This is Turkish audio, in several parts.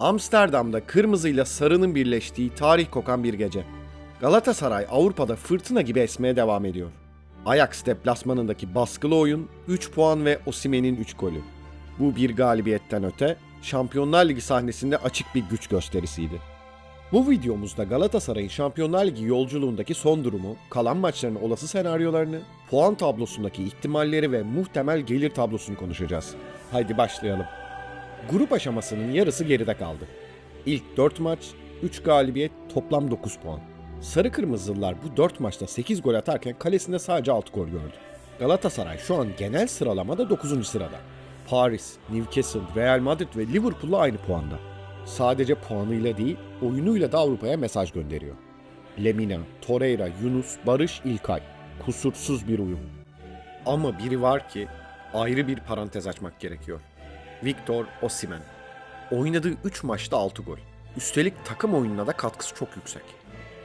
Amsterdam'da kırmızıyla sarının birleştiği tarih kokan bir gece. Galatasaray Avrupa'da fırtına gibi esmeye devam ediyor. Ajax deplasmanındaki baskılı oyun, 3 puan ve Osimen'in 3 golü. Bu bir galibiyetten öte, Şampiyonlar Ligi sahnesinde açık bir güç gösterisiydi. Bu videomuzda Galatasaray'ın Şampiyonlar Ligi yolculuğundaki son durumu, kalan maçların olası senaryolarını, puan tablosundaki ihtimalleri ve muhtemel gelir tablosunu konuşacağız. Haydi başlayalım. Grup aşamasının yarısı geride kaldı. İlk 4 maç, 3 galibiyet, toplam 9 puan. Sarı Kırmızılılar bu 4 maçta 8 gol atarken kalesinde sadece 6 gol gördü. Galatasaray şu an genel sıralamada 9. sırada. Paris, Newcastle, Real Madrid ve Liverpool'la aynı puanda. Sadece puanıyla değil, oyunuyla da Avrupa'ya mesaj gönderiyor. Lemina, Torreira, Yunus, Barış, İlkay. Kusursuz bir uyum. Ama biri var ki ayrı bir parantez açmak gerekiyor. Victor Osimhen. Oynadığı 3 maçta 6 gol. Üstelik takım oyununa da katkısı çok yüksek.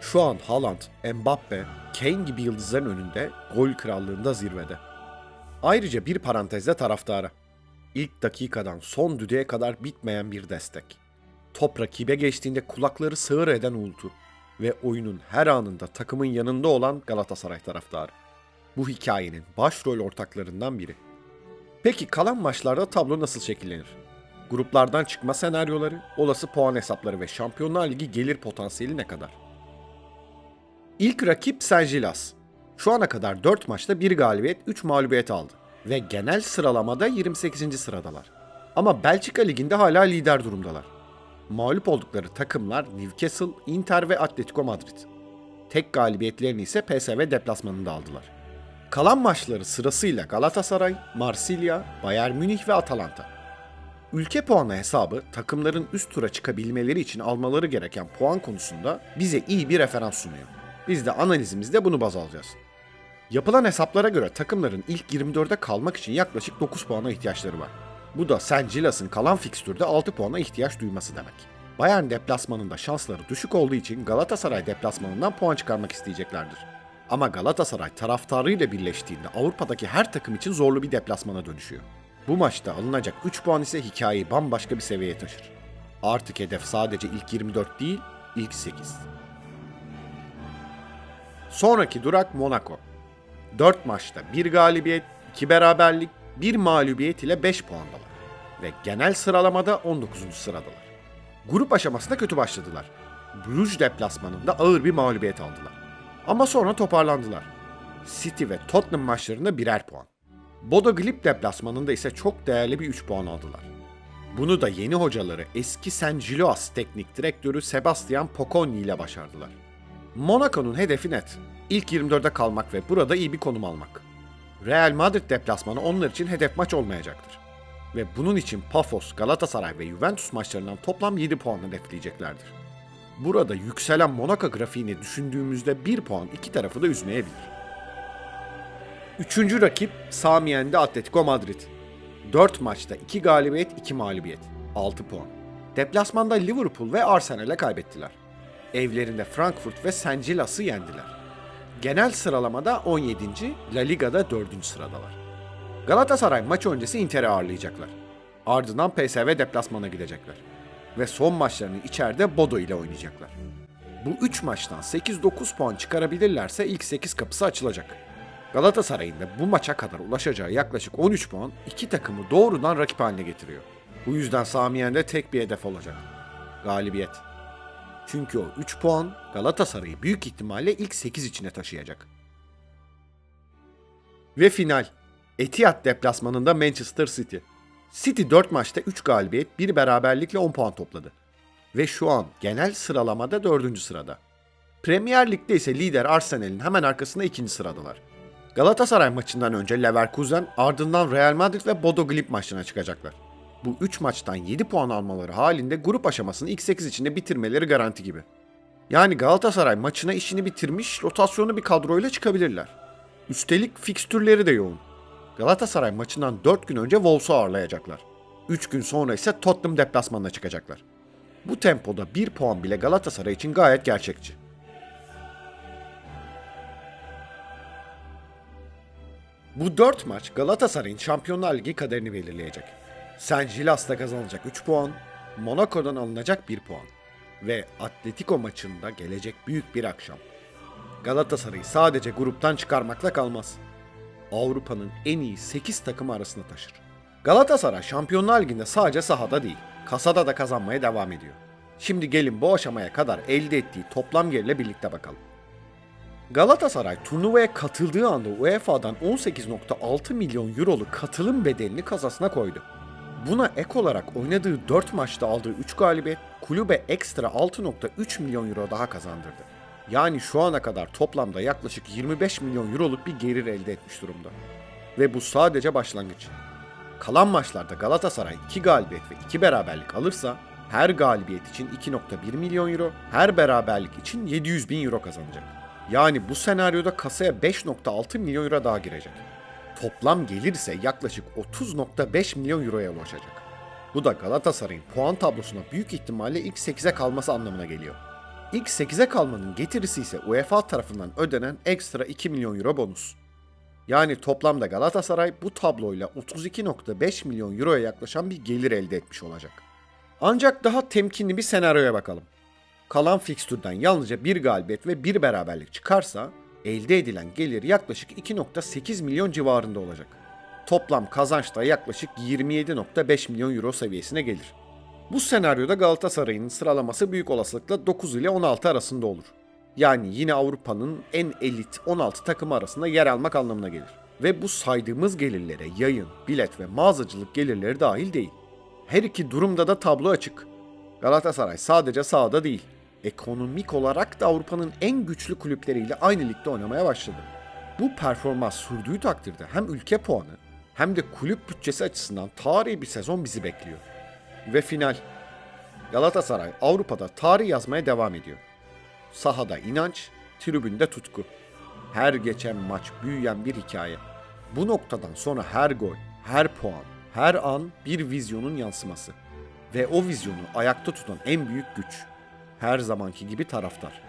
Şu an Haaland, Mbappe, Kane gibi yıldızların önünde gol krallığında zirvede. Ayrıca bir parantezde taraftara. İlk dakikadan son düdüğe kadar bitmeyen bir destek. Top rakibe geçtiğinde kulakları sığır eden uğultu ve oyunun her anında takımın yanında olan Galatasaray taraftarı. Bu hikayenin başrol ortaklarından biri. Peki kalan maçlarda tablo nasıl şekillenir? Gruplardan çıkma senaryoları, olası puan hesapları ve Şampiyonlar Ligi gelir potansiyeli ne kadar? İlk rakip Saint Gillas. Şu ana kadar 4 maçta 1 galibiyet, 3 mağlubiyet aldı ve genel sıralamada 28. sıradalar. Ama Belçika Ligi'nde hala lider durumdalar. Mağlup oldukları takımlar Newcastle, Inter ve Atletico Madrid. Tek galibiyetlerini ise PSV deplasmanında aldılar. Kalan maçları sırasıyla Galatasaray, Marsilya, Bayern Münih ve Atalanta. Ülke puanı hesabı takımların üst tura çıkabilmeleri için almaları gereken puan konusunda bize iyi bir referans sunuyor. Biz de analizimizde bunu baz alacağız. Yapılan hesaplara göre takımların ilk 24'e kalmak için yaklaşık 9 puana ihtiyaçları var. Bu da St. Gilas'ın kalan fikstürde 6 puana ihtiyaç duyması demek. Bayern deplasmanında şansları düşük olduğu için Galatasaray deplasmanından puan çıkarmak isteyeceklerdir. Ama Galatasaray taraftarıyla birleştiğinde Avrupa'daki her takım için zorlu bir deplasmana dönüşüyor. Bu maçta alınacak 3 puan ise hikayeyi bambaşka bir seviyeye taşır. Artık hedef sadece ilk 24 değil, ilk 8. Sonraki durak Monaco. 4 maçta 1 galibiyet, 2 beraberlik, 1 mağlubiyet ile 5 puandalar. Ve genel sıralamada 19. sıradalar. Grup aşamasında kötü başladılar. Bruges deplasmanında ağır bir mağlubiyet aldılar. Ama sonra toparlandılar. City ve Tottenham maçlarında birer puan. Bodo Glimt deplasmanında ise çok değerli bir 3 puan aldılar. Bunu da yeni hocaları eski San Giloas teknik direktörü Sebastian Pocconi ile başardılar. Monaco'nun hedefi net. İlk 24'e kalmak ve burada iyi bir konum almak. Real Madrid deplasmanı onlar için hedef maç olmayacaktır. Ve bunun için Pafos, Galatasaray ve Juventus maçlarından toplam 7 puan hedefleyeceklerdir. Burada yükselen Monaco grafiğini düşündüğümüzde 1 puan iki tarafı da üzmeyebilir. Üçüncü rakip Samiyen'de Atletico Madrid. 4 maçta 2 galibiyet 2 mağlubiyet. 6 puan. Deplasmanda Liverpool ve Arsenal'e kaybettiler. Evlerinde Frankfurt ve St. Gilas'ı yendiler. Genel sıralamada 17. La Liga'da 4. sıradalar. Galatasaray maç öncesi Inter'i ağırlayacaklar. Ardından PSV deplasmana gidecekler. Ve son maçlarını içeride Bodo ile oynayacaklar. Bu 3 maçtan 8-9 puan çıkarabilirlerse ilk 8 kapısı açılacak. Galatasaray'ın da bu maça kadar ulaşacağı yaklaşık 13 puan iki takımı doğrudan rakip haline getiriyor. Bu yüzden Samiyen'de tek bir hedef olacak. Galibiyet. Çünkü o 3 puan Galatasaray'ı büyük ihtimalle ilk 8 içine taşıyacak. Ve final. Etihad deplasmanında Manchester City. City 4 maçta 3 galibiyet, 1 beraberlikle 10 puan topladı. Ve şu an genel sıralamada 4. sırada. Premier Lig'de ise lider Arsenal'in hemen arkasında 2. sıradalar. Galatasaray maçından önce Leverkusen, ardından Real Madrid ve Bodo Glimt maçlarına çıkacaklar. Bu 3 maçtan 7 puan almaları halinde grup aşamasını ilk 8 içinde bitirmeleri garanti gibi. Yani Galatasaray maçına işini bitirmiş, rotasyonu bir kadroyla çıkabilirler. Üstelik fikstürleri de yoğun. Galatasaray maçından 4 gün önce Wolves'u ağırlayacaklar. 3 gün sonra ise Tottenham deplasmanına çıkacaklar. Bu tempoda 1 puan bile Galatasaray için gayet gerçekçi. Bu 4 maç Galatasaray'ın Şampiyonlar Ligi kaderini belirleyecek. St. Gilas'ta kazanacak 3 puan, Monaco'dan alınacak bir puan ve Atletico maçında gelecek büyük bir akşam. Galatasaray'ı sadece gruptan çıkarmakla kalmaz. Avrupa'nın en iyi 8 takımı arasına taşır. Galatasaray Şampiyonlar Ligi'nde sadece sahada değil, kasada da kazanmaya devam ediyor. Şimdi gelin bu aşamaya kadar elde ettiği toplam gelirle birlikte bakalım. Galatasaray turnuvaya katıldığı anda UEFA'dan 18.6 milyon euroluk katılım bedelini kasasına koydu. Buna ek olarak oynadığı 4 maçta aldığı 3 galibiyet kulübe ekstra 6.3 milyon euro daha kazandırdı. Yani şu ana kadar toplamda yaklaşık 25 milyon euroluk bir gelir elde etmiş durumda. Ve bu sadece başlangıç. Kalan maçlarda Galatasaray 2 galibiyet ve 2 beraberlik alırsa her galibiyet için 2.1 milyon euro, her beraberlik için 700 bin euro kazanacak. Yani bu senaryoda kasaya 5.6 milyon euro daha girecek. Toplam gelir ise yaklaşık 30.5 milyon euroya ulaşacak. Bu da Galatasaray'ın puan tablosuna büyük ihtimalle ilk 8'e kalması anlamına geliyor. İlk 8'e kalmanın getirisi ise UEFA tarafından ödenen ekstra 2 milyon euro bonus. Yani toplamda Galatasaray bu tabloyla 32.5 milyon euroya yaklaşan bir gelir elde etmiş olacak. Ancak daha temkinli bir senaryoya bakalım. Kalan fikstürden yalnızca bir galibiyet ve bir beraberlik çıkarsa elde edilen gelir yaklaşık 2.8 milyon civarında olacak. Toplam kazanç da yaklaşık 27.5 milyon euro seviyesine gelir. Bu senaryoda Galatasaray'ın sıralaması büyük olasılıkla 9 ile 16 arasında olur. Yani yine Avrupa'nın en elit 16 takımı arasında yer almak anlamına gelir. Ve bu saydığımız gelirlere yayın, bilet ve mağazacılık gelirleri dahil değil. Her iki durumda da tablo açık. Galatasaray sadece sahada değil, ekonomik olarak da Avrupa'nın en güçlü kulüpleriyle aynı ligde oynamaya başladı. Bu performans sürdüğü takdirde hem ülke puanı hem de kulüp bütçesi açısından tarihi bir sezon bizi bekliyor. Ve final. Galatasaray Avrupa'da tarih yazmaya devam ediyor. Sahada inanç, tribünde tutku. Her geçen maç büyüyen bir hikaye. Bu noktadan sonra her gol, her puan, her an bir vizyonun yansıması. Ve o vizyonu ayakta tutan en büyük güç. Her zamanki gibi taraftar.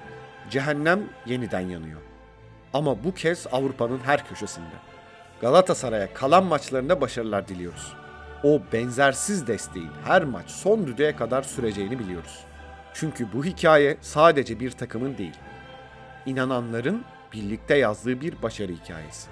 Cehennem yeniden yanıyor. Ama bu kez Avrupa'nın her köşesinde. Galatasaray'a kalan maçlarında başarılar diliyoruz. O benzersiz desteğin her maç son düdüğe kadar süreceğini biliyoruz. Çünkü bu hikaye sadece bir takımın değil, inananların birlikte yazdığı bir başarı hikayesi.